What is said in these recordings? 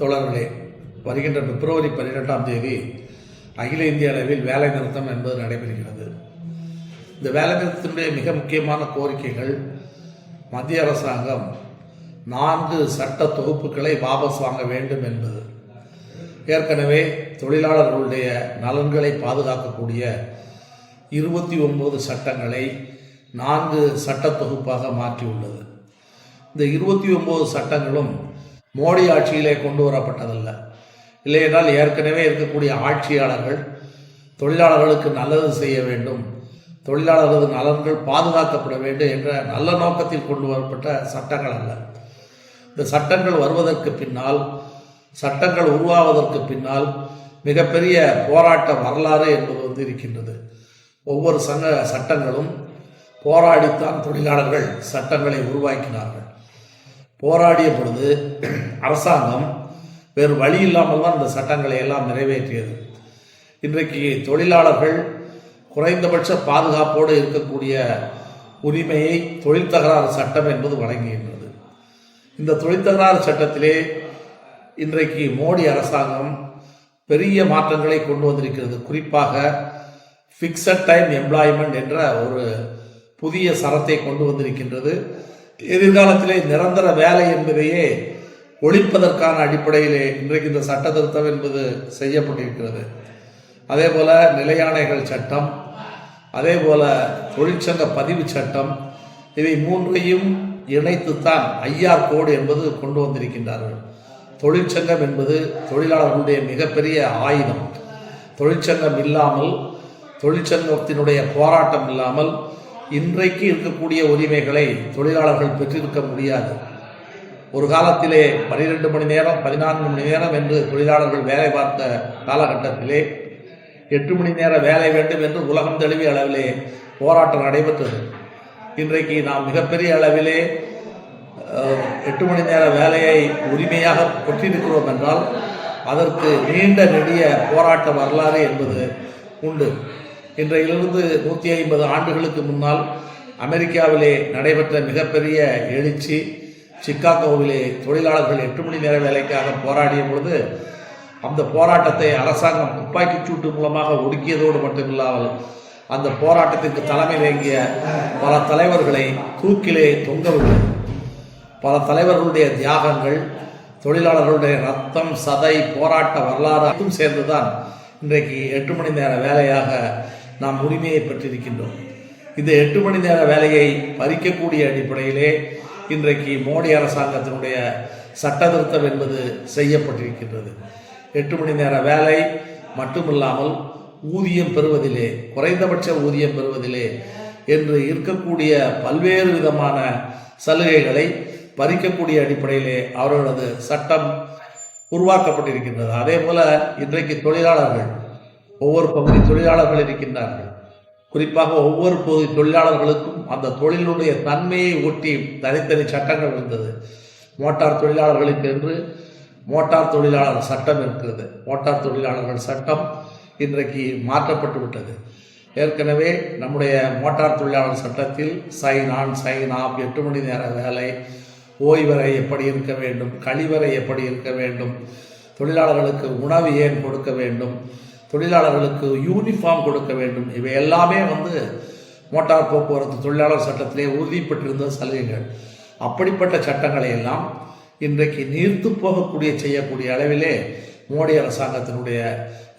தோழர்களே வருகின்ற பிப்ரவரி பன்னிரெண்டாம் தேதி அகில இந்திய அளவில் வேலை நிறுத்தம் என்பது நடைபெறுகிறது. இந்த வேலை நிறுத்தத்தினுடைய மிக முக்கியமான கோரிக்கைகள் மத்திய அரசாங்கம் நான்கு சட்ட தொகுப்புகளை வாபஸ் வாங்க வேண்டும் என்பது. ஏற்கனவே தொழிலாளர்களுடைய நலன்களை பாதுகாக்கக்கூடிய இருபத்தி ஒன்பது சட்டங்களை நான்கு சட்ட தொகுப்பாக மாற்றியுள்ளது. இந்த இருபத்தி ஒன்பது சட்டங்களும் மோடி ஆட்சியிலே கொண்டு வரப்பட்டதல்ல. இல்லையென்றால் ஏற்கனவே இருக்கக்கூடிய ஆட்சியாளர்கள் தொழிலாளர்களுக்கு நல்லது செய்ய வேண்டும். தொழிலாளர்களது நலன்கள் பாதுகாக்கப்பட வேண்டும் என்ற நல்ல நோக்கத்தில் கொண்டு வரப்பட்ட சட்டங்கள் அல்ல. இந்த சட்டங்கள் வருவதற்கு பின்னால் சட்டங்கள் உருவாவதற்கு பின்னால் மிகப்பெரிய போராட்ட வரலாறு என்பது வந்து இருக்கின்றது. ஒவ்வொரு சங்க சட்டங்களும் போராடித்தான் தொழிலாளர்கள் சட்டங்களை உருவாக்கினார்கள். போராடிய பொழுது அரசாங்கம் வேறு வழி இல்லாமல் தான் இந்த சட்டங்களை எல்லாம் நிறைவேற்றியது. இன்றைக்கு தொழிலாளர்கள் குறைந்தபட்ச பாதுகாப்போடு இருக்கக்கூடிய உரிமையை தொழில் தகராறு சட்டம் என்பது வழங்குகின்றது. இந்த தொழில் தகராறு சட்டத்திலே இன்றைக்கு மோடி அரசாங்கம் பெரிய மாற்றங்களை கொண்டு வந்திருக்கிறது. குறிப்பாக ஃபிக்ஸட் டைம் எம்ப்ளாய்மெண்ட் என்ற ஒரு புதிய சரத்தை கொண்டு வந்திருக்கின்றது. எதிர்காலத்திலே நிரந்தர வேலை என்பதையே ஒழிப்பதற்கான அடிப்படையிலே இன்றைக்கு இந்த சட்ட திருத்தம் என்பது செய்யப்பட்டிருக்கிறது. அதே போல் நிலையாணைகள் சட்டம் அதே போல் தொழிற்சங்க பதிவு சட்டம் இவை மூன்றையும் இணைத்துத்தான் ஐஆர் கோடு என்பது கொண்டு வந்திருக்கின்றார்கள். தொழிற்சங்கம் என்பது தொழிலாளர்களுடைய மிகப்பெரிய ஆயுதம். தொழிற்சங்கம் இல்லாமல் தொழிற்சங்கத்தினுடைய போராட்டம் இல்லாமல் இன்றைக்கு இருக்கக்கூடிய உரிமைகளை தொழிலாளர்கள் பெற்றிருக்க முடியாது. ஒரு காலத்திலே பனிரெண்டு மணி நேரம் பதினான்கு மணி நேரம் என்று தொழிலாளர்கள் வேலை பார்த்த காலகட்டத்திலே எட்டு மணி நேர வேலை வேண்டும் என்று உலகம் தழுவிய அளவிலே போராட்டம் நடைபெற்றது. இன்றைக்கு நாம் மிகப்பெரிய அளவிலே எட்டு மணி நேர வேலையை உரிமையாக பெற்றிருக்கிறோம் என்றால் அதற்கு நீண்ட நெடிய போராட்ட வரலாறு என்பது உண்டு. இன்றையிலிருந்து நூற்றி ஐம்பது ஆண்டுகளுக்கு முன்னால் அமெரிக்காவிலே நடைபெற்ற மிகப்பெரிய எழுச்சி சிக்காகோவிலே தொழிலாளர்கள் எட்டு மணி நேர வேலைக்காக போராடிய பொழுது அந்த போராட்டத்தை அரசாங்கம் துப்பாக்கிச் சூட்டு மூலமாக ஒடுக்கியதோடு மட்டுமில்லாமல் அந்த போராட்டத்திற்கு தலைமை வேங்கிய பல தலைவர்களை தூக்கிலே தொங்கவிட்டது பல தலைவர்களுடைய தியாகங்கள் தொழிலாளர்களுடைய ரத்தம் சதை போராட்ட வரலாறு அனைத்தும் சேர்ந்துதான் இன்றைக்கு எட்டு மணி நேர வேலையாக நாம் உரிமையை பெற்றிருக்கின்றோம். இந்த எட்டு மணி நேர வேலையை பறிக்கக்கூடிய அடிப்படையிலே இன்றைக்கு மோடி அரசாங்கத்தினுடைய சட்ட திருத்தம் என்பது செய்யப்பட்டிருக்கின்றது. எட்டு மணி நேர வேலை மட்டுமில்லாமல் ஊதியம் பெறுவதிலே குறைந்தபட்ச ஊதியம் பெறுவதிலே என்று இருக்கக்கூடிய பல்வேறு விதமான சலுகைகளை பறிக்கக்கூடிய அடிப்படையிலே அவர்களது சட்டம் உருவாக்கப்பட்டிருக்கின்றது. அதே போல இன்றைக்கு தொழிலாளர்கள் ஒவ்வொரு பகுதி தொழிலாளர்கள் இருக்கின்றார்கள். குறிப்பாக ஒவ்வொரு பகுதி தொழிலாளர்களுக்கும் அந்த தொழிலுடைய தன்மையை ஒட்டி தனித்தனி சட்டங்கள் இருந்தது. மோட்டார் தொழிலாளர்களுக்கு என்று மோட்டார் தொழிலாளர் சட்டம் இருக்கிறது. மோட்டார் தொழிலாளர்கள் சட்டம் இன்றைக்கு மாற்றப்பட்டு விட்டது. ஏற்கனவே நம்முடைய மோட்டார் தொழிலாளர் சட்டத்தில் சைன் ஆன் சைன் ஆஃப் எட்டு மணி நேர வேலை ஓய்வறை எப்படி இருக்க வேண்டும் கழிவறை எப்படி இருக்க வேண்டும் தொழிலாளர்களுக்கு உணவு ஏன் கொடுக்க வேண்டும் தொழிலாளர்களுக்கு யூனிஃபார்ம் கொடுக்க வேண்டும். இவை எல்லாமே வந்து மோட்டார் போக்குவரத்து தொழிலாளர் சட்டத்திலே உறுதிப்பட்டிருந்த சலுகைகள். அப்படிப்பட்ட சட்டங்களை எல்லாம் இன்றைக்கு நீர்த்து போகக்கூடிய செய்யக்கூடிய அளவிலே மோடி அரசாங்கத்தினுடைய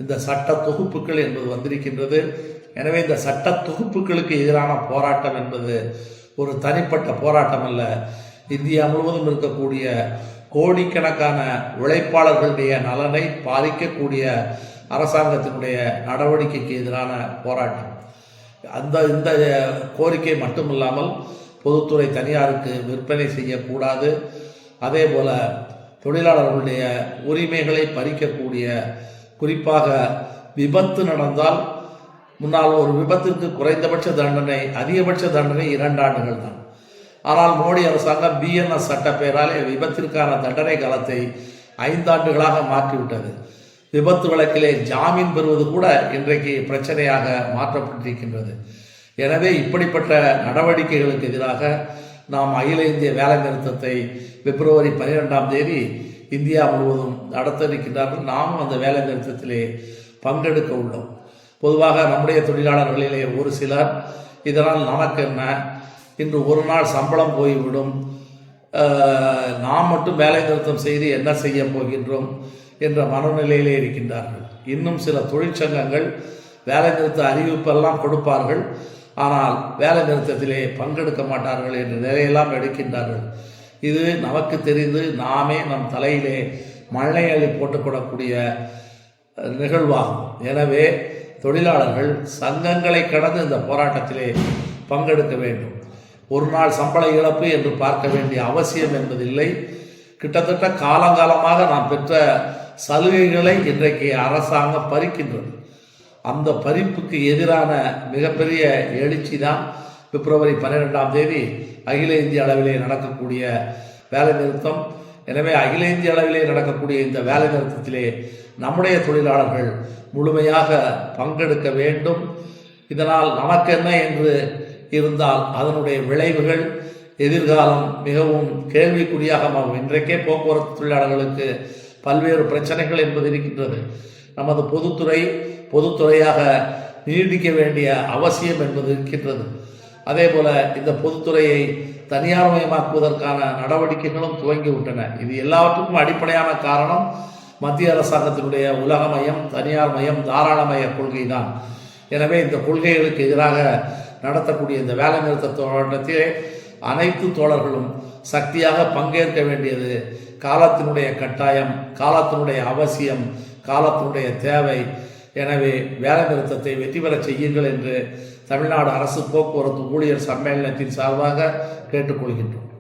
இந்த சட்ட தொகுப்புகள் என்பது வந்திருக்கின்றது. எனவே இந்த சட்ட தொகுப்புகளுக்கு எதிரான போராட்டம் என்பது ஒரு தனிப்பட்ட போராட்டம் அல்ல. இந்தியா முழுவதும் இருக்கக்கூடிய கோடிக்கணக்கான உழைப்பாளர்களுடைய நலனை பாதிக்கக்கூடிய அரசாங்கத்தினுடைய நடவடிக்கைக்கு எதிரான போராட்டம். அந்த இந்த கோரிக்கை மட்டுமில்லாமல் பொதுத்துறை தனியாருக்கு விற்பனை செய்யக்கூடாது. அதே போல தொழிலாளர்களுடைய உரிமைகளை பறிக்கக்கூடிய குறிப்பாக விபத்து நடந்தால் முன்னால் ஒரு விபத்திற்கு குறைந்தபட்ச தண்டனை அதிகபட்ச தண்டனை இரண்டு ஆண்டுகள் தான். ஆனால் மோடி அரசாங்கம் பிஎன்எஸ் சட்ட விபத்திற்கான தண்டனை காலத்தை ஐந்தாண்டுகளாக மாற்றிவிட்டது. விபத்து வழக்கிலே ஜாமீன் பெறுவது கூட இன்றைக்கு பிரச்சனையாக மாற்றப்பட்டிருக்கின்றது. எனவே இப்படிப்பட்ட நடவடிக்கைகளுக்கு எதிராக நாம் அகில இந்திய வேலை நிறுத்தத்தை பிப்ரவரி பன்னிரெண்டாம் தேதி இந்தியா முழுவதும் நடத்த இருக்கின்றார்கள் நாமும் அந்த வேலை நிறுத்தத்திலே பங்கெடுக்க உள்ளோம். பொதுவாக நம்முடைய தொழிலாளர்களிலே ஒரு சிலர் இதனால் நமக்கு என்ன? இன்று ஒரு நாள் சம்பளம் போய்விடும். நாம் மட்டும் வேலை நிறுத்தம் செய்து என்ன செய்ய போகின்றோம்? என்ற மனநிலையிலே இருக்கின்றார்கள். இன்னும் சில தொழிற்சங்கங்கள் வேலை நிறுத்த அறிவிப்பெல்லாம் கொடுப்பார்கள். ஆனால் வேலை நிறுத்தத்திலே பங்கெடுக்க மாட்டார்கள் என்ற நிலையெல்லாம் எடுக்கின்றார்கள். இது நமக்கு தெரிந்து நாமே நம் தலையிலே மழை அள்ளி போட்டுக்கொள்ளக்கூடிய நிகழ்வாகும். எனவே தொழிலாளர்கள் சங்கங்களை கடந்து இந்த போராட்டத்திலே பங்கெடுக்க வேண்டும். ஒரு நாள் சம்பள இழப்பு என்று பார்க்க வேண்டிய அவசியம் என்பதில்லை. கிட்டத்தட்ட காலங்காலமாக நாம் பெற்ற சலுகைகளை இன்றைக்கு அரசாங்கம் பறிக்கின்றது. அந்த பறிப்புக்கு எதிரான மிகப்பெரிய எழுச்சி தான் பிப்ரவரி பன்னிரெண்டாம் தேதி அகில இந்திய அளவிலே நடக்கக்கூடிய வேலை நிறுத்தம். எனவே அகில இந்திய அளவிலே நடக்கக்கூடிய இந்த வேலை நிறுத்தத்திலே நம்முடைய தொழிலாளர்கள் முழுமையாக பங்கெடுக்க வேண்டும். இதனால் நமக்கு என்ன என்று இருந்தால் அதனுடைய விளைவுகள் எதிர்காலம் மிகவும் கேள்விக்குறியாக மாறும் இன்றைக்கே போக்குவரத்து தொழிலாளர்களுக்கு பல்வேறு பிரச்சனைகள் என்பது இருக்கின்றது. நமது பொதுத்துறை பொதுத்துறையாக நீடிக்க வேண்டிய அவசியம் என்பது இருக்கின்றது. அதே போல இந்த பொதுத்துறையை தனியார்மயமாக்குவதற்கான நடவடிக்கைகளும் துவங்கிவிட்டன இது எல்லாவற்றுக்கும் அடிப்படையான காரணம் மத்திய அரசாங்கத்தினுடைய உலகமயம் தனியார்மயம் தாராளமய கொள்கை தான் எனவே இந்த கொள்கைகளுக்கு எதிராக நடத்தக்கூடிய இந்த வேலை நிறுத்த போராட்டத்திலே அனைத்து தோழர்களும் சக்தியாக பங்கேற்க வேண்டியது. காலத்தினுடைய கட்டாயம் காலத்தினுடைய அவசியம் காலத்தினுடைய தேவை. எனவே வேலை நிறுத்தத்தை வெற்றி பெறச் செய்யுங்கள் என்று தமிழ்நாடு அரசு போக்குவரத்து ஊழியர் சம்மேளனத்தின் சார்பாக கேட்டுக்கொள்கின்றோம்.